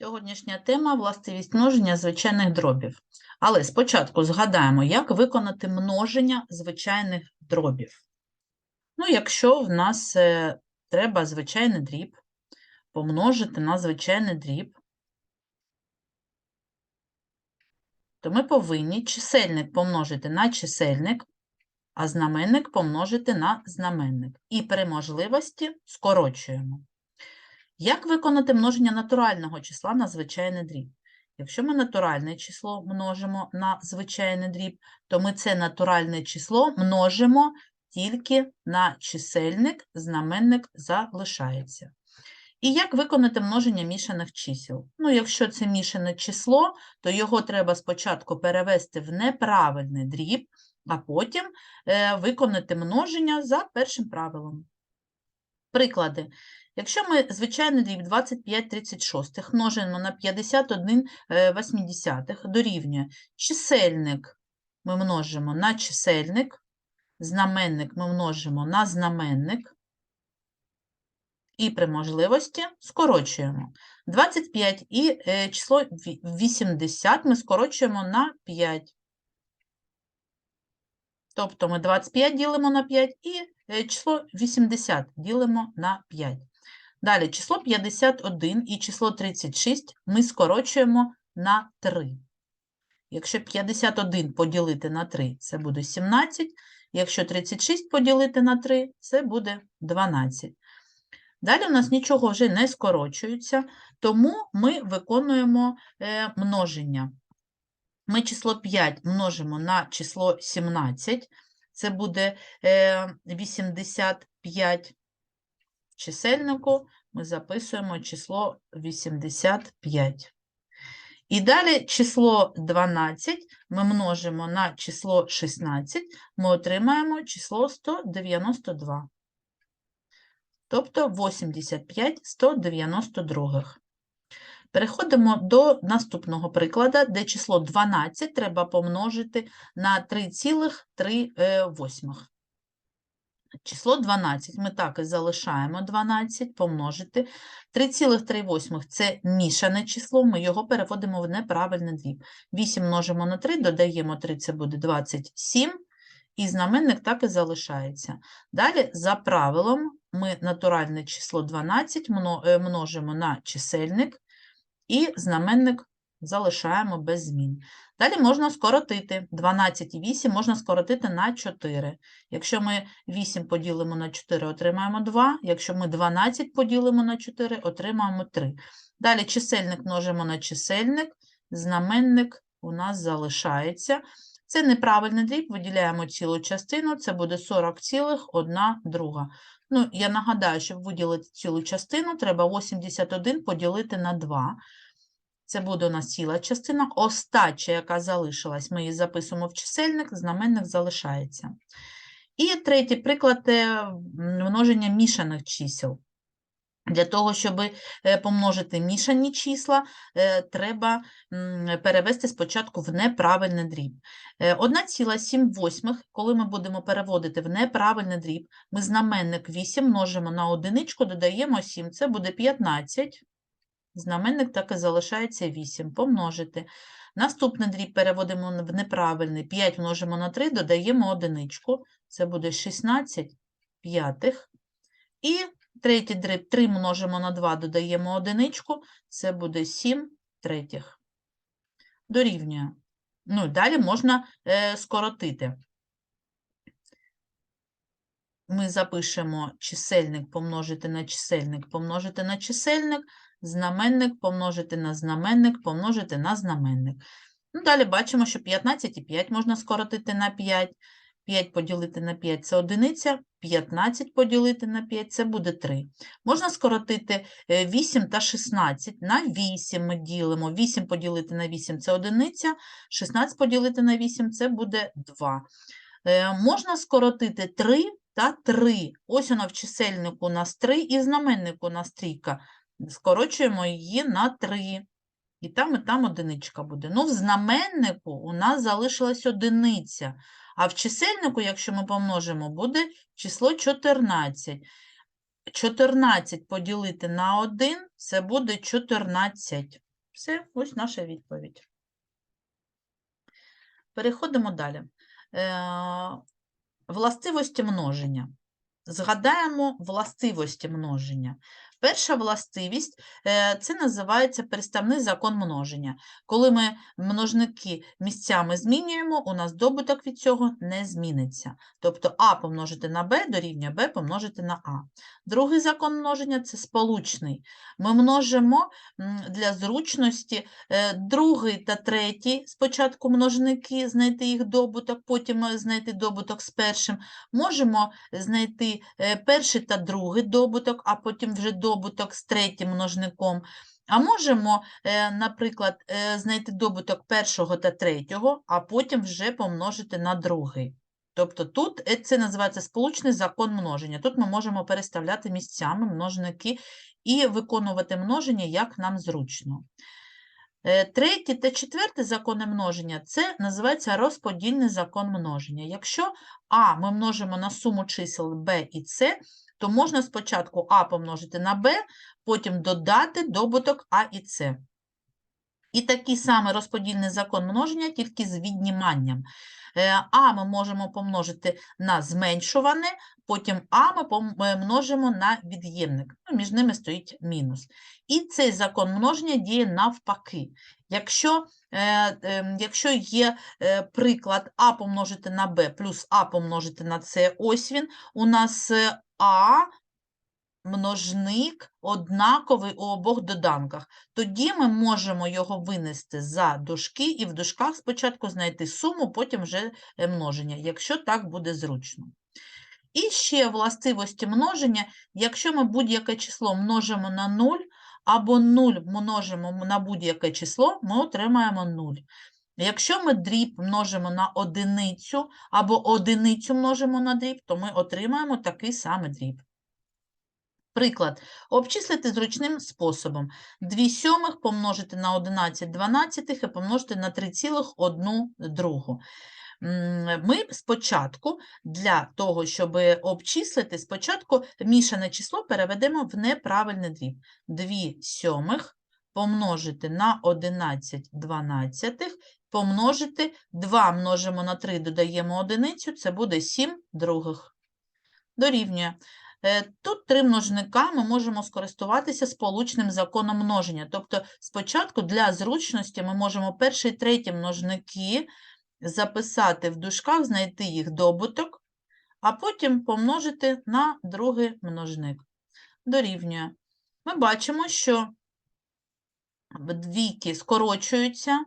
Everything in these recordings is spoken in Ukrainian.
Сьогоднішня тема властивість множення звичайних дробів. Але спочатку згадаємо, як виконати множення звичайних дробів. Ну, якщо в нас е, треба звичайний дріб, помножити на звичайний дріб, то ми повинні чисельник помножити на чисельник, а знаменник помножити на знаменник. І при можливості скорочуємо. Як виконати множення натурального числа на звичайний дріб? Якщо ми натуральне число множимо на звичайний дріб, то ми це натуральне число множимо тільки на чисельник, знаменник залишається. І як виконати множення мішаних чисел? Ну, якщо це мішане число, то його треба спочатку перевести в неправильний дріб, а потім е, виконати множення за першим правилом. Приклади. Якщо ми звичайний дріб 25 36 множимо на 51 е, 80 дорівнює чисельник ми множимо на чисельник, знаменник ми множимо на знаменник, і при можливості скорочуємо. 25 і е, число 80 ми скорочуємо на 5. Тобто ми 25 ділимо на 5 і е, число 80 ділимо на 5. Далі число 51 і число 36 ми скорочуємо на 3. Якщо 51 поділити на 3, це буде 17. Якщо 36 поділити на 3, це буде 12. Далі у нас нічого вже не скорочується, тому ми виконуємо е, множення. Ми число 5 множимо на число 17, це буде е, 85. Чисельнику ми записуємо число 85. І далі число 12 ми множимо на число 16, ми отримаємо число 192. Тобто 85 192. Переходимо до наступного прикладу, де число 12 треба помножити на 3,3. Число 12 ми так і залишаємо 12 помножити. 3,3 – це мішане число, ми його переводимо в неправильний дріб. 8 множимо на 3, додаємо 3, це буде 27, і знаменник так і залишається. Далі, за правилом, ми натуральне число 12 е, множимо на чисельник, і знаменник залишаємо без змін. Далі можна скоротити 12 і 8 можна скоротити на 4. Якщо ми 8 поділимо на 4, отримаємо 2. Якщо ми 12 поділимо на 4, отримаємо 3. Далі чисельник множимо на чисельник, знаменник у нас залишається. Це неправильний дріб, виділяємо цілу частину, це буде 40,1 друга. Ну, я нагадаю, щоб виділити цілу частину, треба 81 поділити на 2. Це буде у нас ціла частина. Остача, яка залишилась, ми її записуємо в чисельник, знаменник залишається. І третій приклад е, множення мішаних чисел. Для того, щоб е, помножити мішані числа, е, треба перевести спочатку в неправильний дріб. Е, 1,7, коли ми будемо переводити в неправильний дріб, ми знаменник 8 множимо на одиничку, додаємо 7, це буде 15. Знаменник так і залишається 8. Помножити. Наступний дріб переводимо в неправильний. 5 множимо на 3, додаємо одиничку. Це буде 16 п'ятих. І третій дріб 3 множимо на 2, додаємо одиничку. Це буде 7 третіх. Дорівнює. Ну, далі можна е, скоротити. Ми запишемо чисельник помножити на чисельник, помножити на чисельник, знаменник помножити на знаменник, помножити на знаменник. Ну, далі бачимо, що 15 і 5 можна скоротити на 5. 5 поділити на 5 – це одиниця, 15 поділити на 5 – це буде 3. Можна скоротити е, 8 та 16 на 8 ми ділимо. 8 поділити на 8 – це одиниця, 16 поділити на 8 – це буде 2. Е, Можна скоротити 3 та 3. Ось вона в чисельнику у нас 3 і в знаменнику у нас трійка. Скорочуємо її на 3. І там, і там одиничка буде. Ну, в знаменнику у нас залишилась одиниця. А в чисельнику, якщо ми помножимо, буде число 14. 14 поділити на 1 – це буде 14. Все, ось наша відповідь. Переходимо далі. Е, Властивості множення. Згадаємо властивості множення. Перша властивість е, це називається переставний закон множення. Коли ми множники місцями змінюємо, у нас добуток від цього не зміниться. Тобто а помножити на b дорівнює b помножити на а. Другий закон множення це сполучний. Ми множимо для зручності е, другий та третій спочатку множники, знайти їх добуток, потім е, знайти добуток з першим. Можемо знайти перший та другий добуток, а потім вже добуток з третім множником. А можемо, е, наприклад, е, знайти добуток першого та третього, а потім вже помножити на другий. Тобто тут е, це називається сполучний закон множення. Тут ми можемо переставляти місцями множники і виконувати множення, як нам зручно. Третій та четвертий закони множення – це називається розподільний закон множення. Якщо а ми множимо на суму чисел b і c, то можна спочатку а помножити на b, потім додати добуток а і c. І такий самий розподільний закон множення, тільки з відніманням. Е, А ми можемо помножити на зменшуване, потім А ми пом- е, на від'ємник. Ну, між ними стоїть мінус. І цей закон множення діє навпаки. Якщо, е, е, якщо є приклад А помножити на Б плюс А помножити на С, ось він, у нас А множник однаковий у обох доданках. Тоді ми можемо його винести за дужки і в дужках спочатку знайти суму, потім вже е, множення, якщо так буде зручно. І ще властивості множення, якщо ми будь-яке число множимо на 0, або 0 множимо на будь-яке число, ми отримаємо 0. Якщо ми дріб множимо на одиницю, або одиницю множимо на дріб, то ми отримаємо такий самий дріб. Приклад. Обчислити зручним способом. 2 сьомих помножити на 11 дванадцятих і помножити на 3,1 другу. Ми спочатку, для того, щоб обчислити, спочатку мішане число переведемо в неправильний дріб. 2 сьомих помножити на 11 дванадцятих, помножити 2 множимо на 3, додаємо одиницю, це буде 7 других. Дорівнює. Е, Тут три множника ми можемо скористуватися сполучним законом множення. Тобто спочатку для зручності ми можемо перший і третій множники записати в дужках, знайти їх добуток, а потім помножити на другий множник. Дорівнює. Ми бачимо, що двійки скорочуються,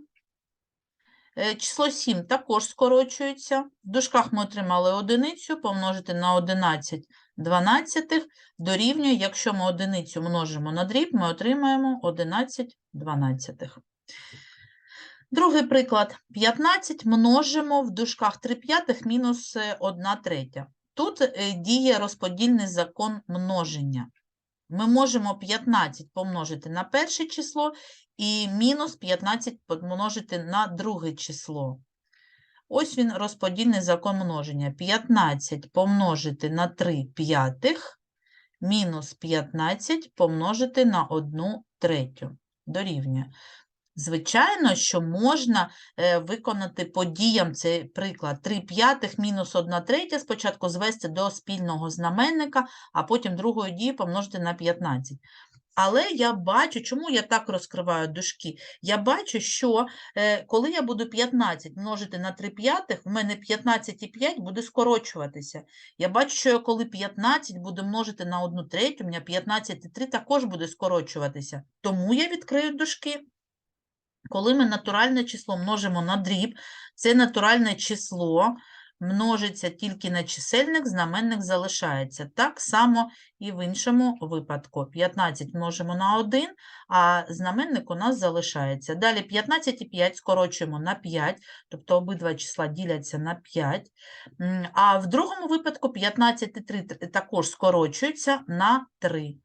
Число 7 також скорочується. В дужках ми отримали одиницю, помножити на 11 дванадцятих дорівнює, якщо ми одиницю множимо на дріб, ми отримаємо 11 дванадцятих. Другий приклад. 15 множимо в дужках 3 п'ятих мінус 1 третя. Тут е, діє розподільний закон множення. Ми можемо 15 помножити на перше число і мінус 15 помножити на друге число. Ось він розподільний закон множення. 15 помножити на 3 п'ятих мінус 15 помножити на 1 третю. Дорівнює. Звичайно, що можна е, виконати по діям цей приклад. 3 п'ятих мінус 1 третя спочатку звести до спільного знаменника, а потім другою дією помножити на 15. Але я бачу, чому я так розкриваю дужки? Я бачу, що е, коли я буду 15 множити на 3 п'ятих, в мене 15,5 буде скорочуватися. Я бачу, що я коли 15 буду множити на 1 третю, у мене 15,3 також буде скорочуватися. Тому я відкрию дужки. Коли ми натуральне число множимо на дріб, це натуральне число множиться тільки на чисельник, знаменник залишається. Так само і в іншому випадку. 15 множимо на 1, а знаменник у нас залишається. Далі 15 і 5 скорочуємо на 5, тобто обидва числа діляться на 5. А в другому випадку 15 і 3 також скорочуються на 3.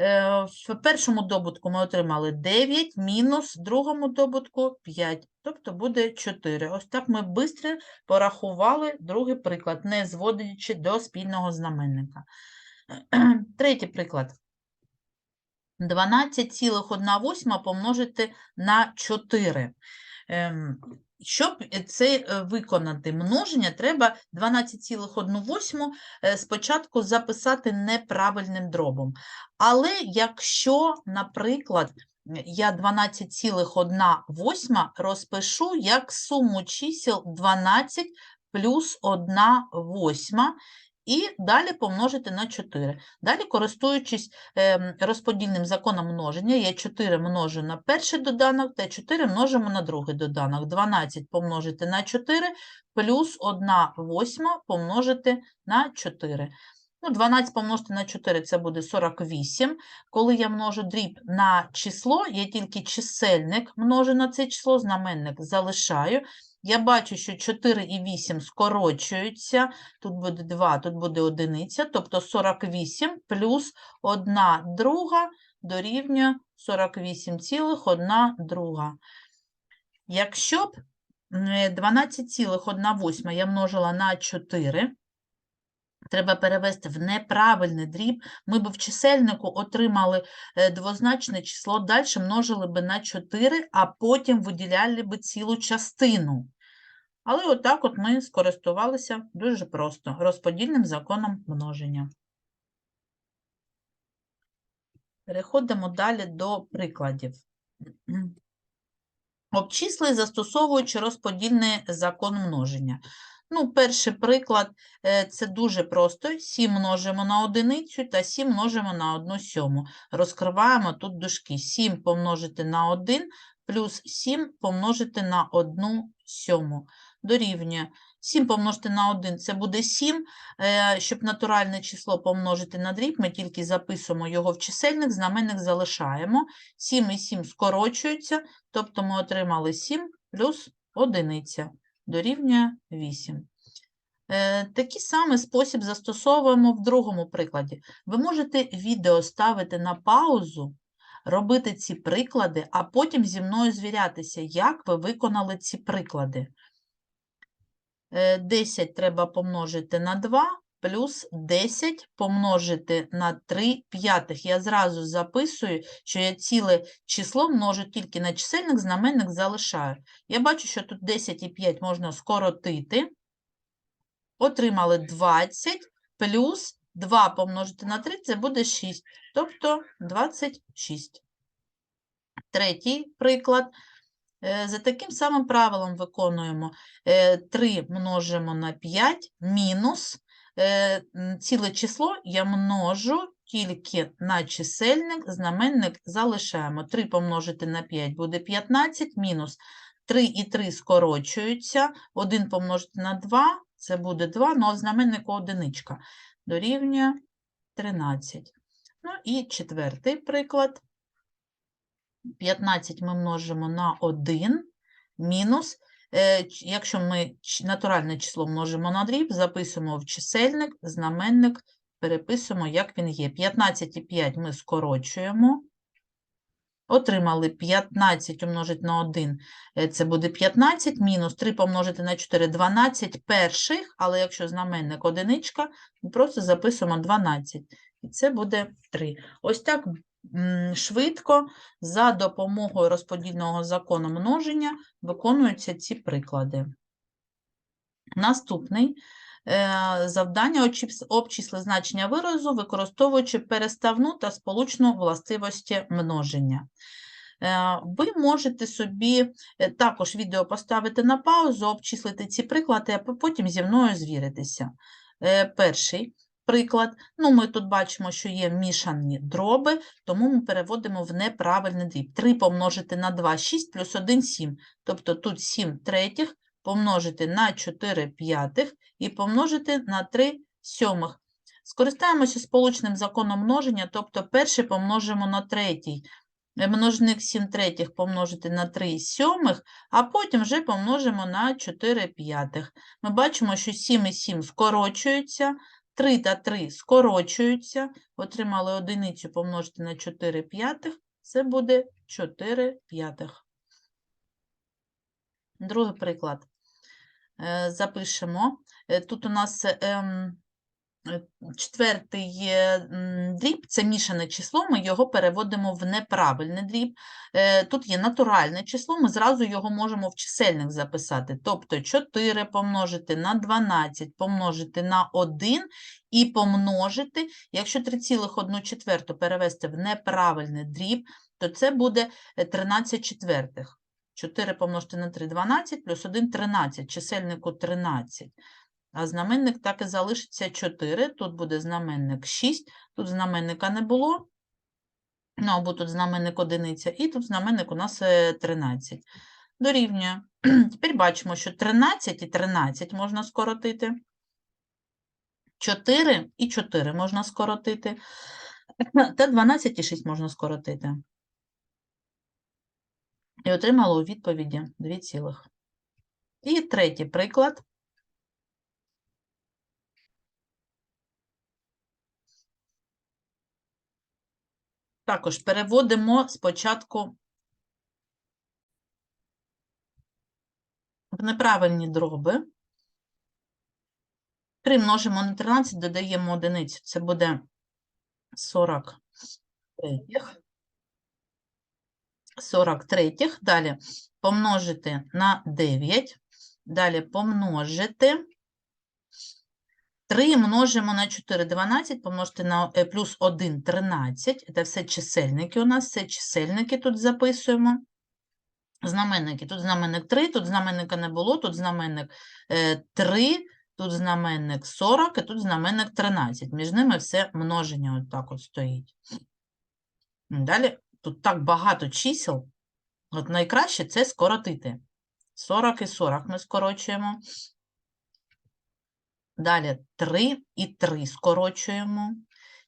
Е, В першому добутку ми отримали 9, мінус в другому добутку 5, тобто буде 4. Ось так ми швидко порахували другий приклад, не зводячи до спільного знаменника. Третій приклад. 12,1 помножити на 4. Щоб це е, виконати множення, треба 12,1 е, спочатку записати неправильним дробом. Але якщо, наприклад, я 12,1 розпишу як суму чисел 12 плюс 1 восьма, і далі помножити на 4. Далі, користуючись ем, розподільним законом множення, я 4 множу на перший доданок та 4 множимо на другий доданок. 12 помножити на 4 плюс 1 восьма помножити на 4. Ну, 12 помножити на 4 – це буде 48. Коли я множу дріб на число, я тільки чисельник множу на це число, знаменник залишаю. Я бачу, що 4 і 8 скорочуються, тут буде 2, тут буде одиниця, тобто 48 плюс 1 друга дорівнює 48,1 друга. Якщо б е, 12,1 я множила на 4, треба перевести в неправильний дріб, ми б в чисельнику отримали е, двозначне число, далі множили би на 4, а потім виділяли би цілу частину. Але отак от ми скористувалися дуже просто розподільним законом множення. Переходимо далі до прикладів. Обчисли, застосовуючи розподільний закон множення. Ну, перший приклад е, це дуже просто. 7 множимо на одиницю та 7 множимо на 1 сьому. Розкриваємо тут дужки. 7 помножити на 1 плюс 7 помножити на 1 сьому. Дорівнює 7 помножити на 1 – це буде 7. Е, Щоб натуральне число помножити на дріб, ми тільки записуємо його в чисельник, знаменник залишаємо. 7 і 7 скорочуються, тобто ми отримали 7 плюс 1 дорівнює 8. Е, Такий самий спосіб застосовуємо в другому прикладі. Ви можете відео ставити на паузу, робити ці приклади, а потім зі мною звірятися, як ви виконали ці приклади. Е, 10 треба помножити на 2, плюс 10 помножити на 3 п'ятих. Я зразу записую, що я ціле число множу тільки на чисельник, знаменник залишаю. Я бачу, що тут 10 і 5 можна скоротити. Отримали 20 плюс 2 помножити на 3 – це буде 6, тобто 26. Третій приклад. Е, За таким самим правилом виконуємо. Е, 3 множимо на 5 мінус е, ціле число я множу тільки на чисельник, знаменник залишаємо. 3 помножити на 5 буде 15, мінус 3 і 3 скорочуються, 1 помножити на 2 – це буде 2, ну а знаменнику одиничка дорівнює 13. Ну і четвертий приклад. 15 ми множимо на 1 мінус, е, якщо ми натуральне число множимо на дріб, записуємо в чисельник, знаменник, переписуємо, як він є. 15 і 5 ми скорочуємо. Отримали 15 умножити на 1, е, це буде 15, мінус 3 помножити на 4 – 12 перших, але якщо знаменник одиничка, ми просто записуємо 12, і це буде 3. Ось так швидко за допомогою розподільного закону множення виконуються ці приклади. Наступний е, завдання обчисли значення виразу, використовуючи переставну та сполучну властивості множення. Е, Ви можете собі е, також відео поставити на паузу, обчислити ці приклади, а потім зі мною звіритися. Перший приклад. Ну, ми тут бачимо, що є мішані дроби, тому ми переводимо в неправильний дріб. 3 помножити на 2 – 6, плюс 1 – 7. Тобто тут 7 третіх помножити на 4 п'ятих і помножити на 3 сьомих. Скористаємося сполучним законом множення, тобто перший помножимо на третій. Е, Множник 7 третіх помножити на 3 сьомих, а потім вже помножимо на 4 п'ятих. Ми бачимо, що 7 і 7 скорочуються, 3 та 3 скорочуються, отримали одиницю помножити на 4 п'ятих, це буде 4 п'ятих. Другий приклад. Е, Запишемо. Е, Тут у нас ем, Четвертий е, дріб це мішане число, ми його переводимо в неправильний дріб. Е, Тут є натуральне число, ми зразу його можемо в чисельник записати. Тобто 4 помножити на 12, помножити на 1 і помножити, якщо 3,1 четверту перевести в неправильний дріб, то це буде е, 13 четвертих. 4 помножити на 3 – 12, плюс 1 – 13, чисельнику 13. А знаменник так і залишиться 4. Тут буде знаменник 6, тут знаменника не було. Ну, або тут знаменник одиниця, і тут знаменник у нас е, 13. Дорівнює. Тепер бачимо, що 13 і 13 можна скоротити. 4 і 4 можна скоротити. Та 12 і 6 можна скоротити. І отримала у відповіді 2 цілих. І третій приклад. Також переводимо спочатку в неправильні дроби. 3 множимо на 13, додаємо одиницю. Це буде 43. 43. Далі помножити на 9. Далі помножити. 3 множимо на 4, 12, помножити на е, плюс 1, 13. Це все чисельники у нас, це чисельники тут записуємо. Знаменники. Тут знаменник 3, тут знаменника не було, тут знаменник е, 3, тут знаменник 40, і тут знаменник 13. Між ними все множення от так от стоїть. Далі тут так багато чисел. От найкраще це скоротити. 40 і 40 ми скорочуємо. Далі 3 і 3 скорочуємо.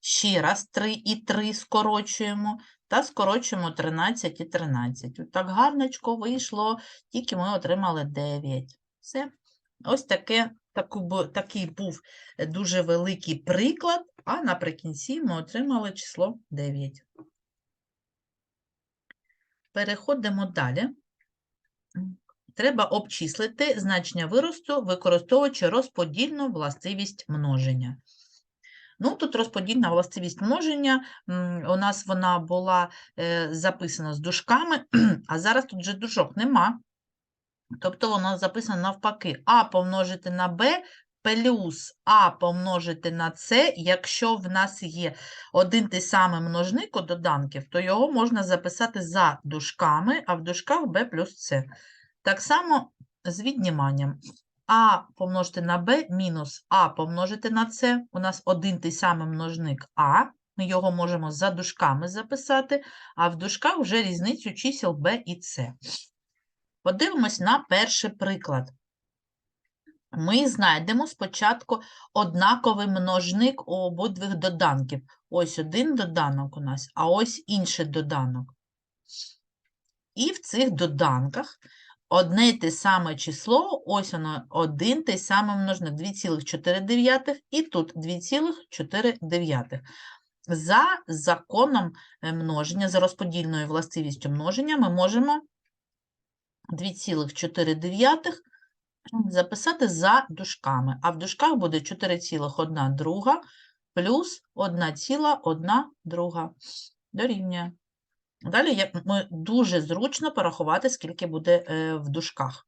Ще раз 3 і 3 скорочуємо. Та скорочуємо 13 і 13. От так гарночко вийшло, тільки ми отримали 9. Все. Ось таке, таку, такий був дуже великий приклад, а наприкінці ми отримали число 9. Переходимо далі. Треба обчислити значення виросту, використовуючи розподільну властивість множення. Ну, тут розподільна властивість множення, у нас вона була е, записана з дужками, а зараз тут же дужок нема. Тобто воно записано навпаки. А помножити на Б плюс А помножити на С, якщо в нас є один той самий множник у доданків, то його можна записати за дужками, а в дужках Б плюс С. Так само з відніманням. А помножити на b мінус А помножити на С. У нас один той самий множник А. Ми його можемо за дужками записати, а в дужках вже різницю чисел b і С. Подивимось на перший приклад. Ми знайдемо спочатку однаковий множник у обидвих доданків. Ось один доданок у нас, а ось інший доданок. І в цих доданках одне й те саме число, ось воно, один той самий множник 2,4 і тут 2,4. За законом е, множення, за розподільною властивістю множення ми можемо 2,4 записати за дужками, а в дужках буде 4,1 друга плюс 1,1 друга. Дорівнює. Далі ми дуже зручно порахувати, скільки буде е, в дужках.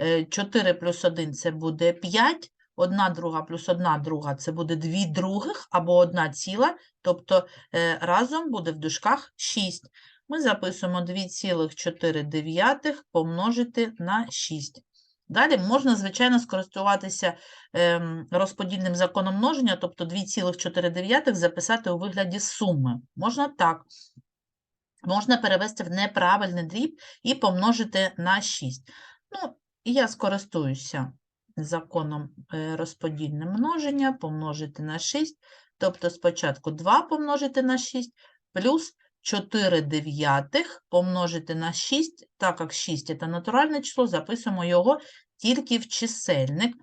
Е, 4 плюс 1 – це буде 5, 1 друга плюс 1 друга – це буде 2 других або 1 ціла, тобто е, разом буде в дужках 6. Ми записуємо 2,4 помножити на 6. Далі можна, звичайно, скористуватися ем, розподільним законом множення, тобто 2,4 записати у вигляді суми. Можна так. Можна перевести в неправильний дріб і помножити на 6. Ну, я скористуюся законом е, розподільне множення, помножити на 6. Тобто спочатку 2 помножити на 6, плюс 4 дев'ятих помножити на 6, так як 6 – це натуральне число, записуємо його тільки в чисельник.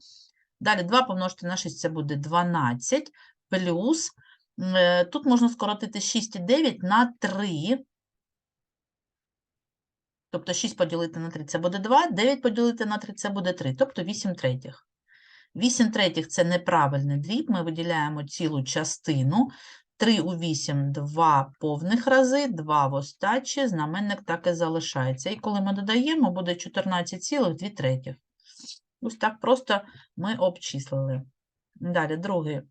Далі 2 помножити на 6 – це буде 12, плюс, е, тут можна скоротити 6 і 9 на 3, Тобто 6 поділити на 3 це буде 2, 9 поділити на 3 це буде 3, тобто 8 третіх. 8 третіх – це неправильний дріб, ми виділяємо цілу частину. 3 у 8 – 2 повних рази, 2 в остачі, знаменник так і залишається. І коли ми додаємо, буде 14,2 третіх. Ось так просто ми обчислили. Далі, другий.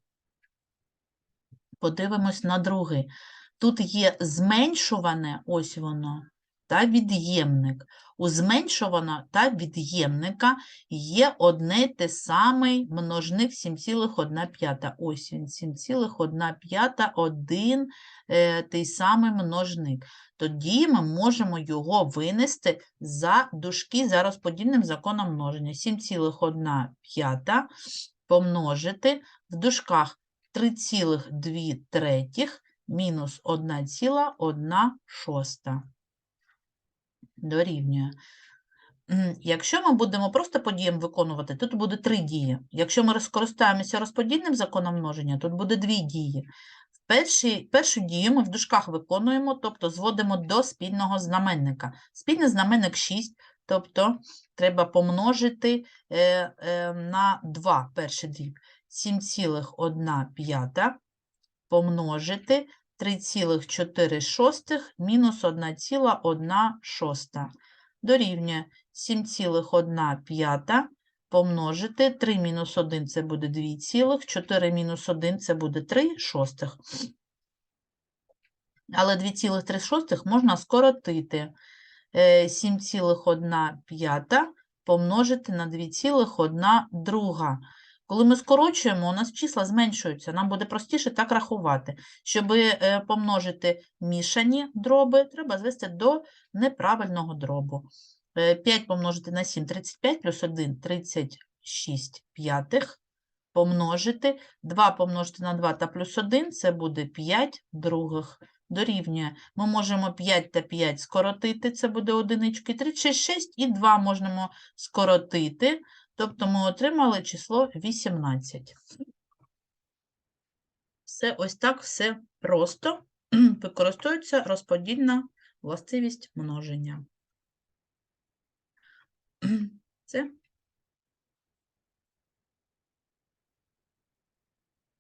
Подивимось на другий. Тут є зменшуване, ось воно, та від'ємник. У зменшуваного та від'ємника є одне те самий множник 7,1. Ось він, 7,1, один е, той самий множник. Тоді ми можемо його винести за дужки за розподільним законом множення. 7,1 помножити в дужках 3,2 третіх мінус 1,1 шоста. Дорівнює. Якщо ми будемо просто по діям виконувати, тут буде три дії. Якщо ми скористаємося розподільним законом множення, тут буде дві дії. В першій, першу дію ми в дужках виконуємо, тобто зводимо до спільного знаменника. Спільний знаменник 6, тобто треба помножити е, е, на 2 перший дріб. 7,1 помножити 3,4 мінус 1,1 шоста. Дорівнює 7,1 помножити 3 мінус 1 – це буде 2 цілих, 4 мінус 1 – це буде 3 шостих. Але 2,3 шостих можна скоротити. Е, 7,1 помножити на 2,1 друга. Коли ми скорочуємо, у нас числа зменшуються. Нам буде простіше так рахувати. Щоб е, помножити мішані дроби, треба звести до неправильного дробу. Е, 5 помножити на 7 – 35, плюс 1 – 36 п'ятих. Помножити 2 помножити на 2 та плюс 1 – це буде 5 других. Дорівнює. Ми можемо 5 та 5 скоротити, це буде одинички. 36 і 2 можемо скоротити, тобто ми отримали число 18. Все ось так все просто. Використовується розподільна властивість множення. Це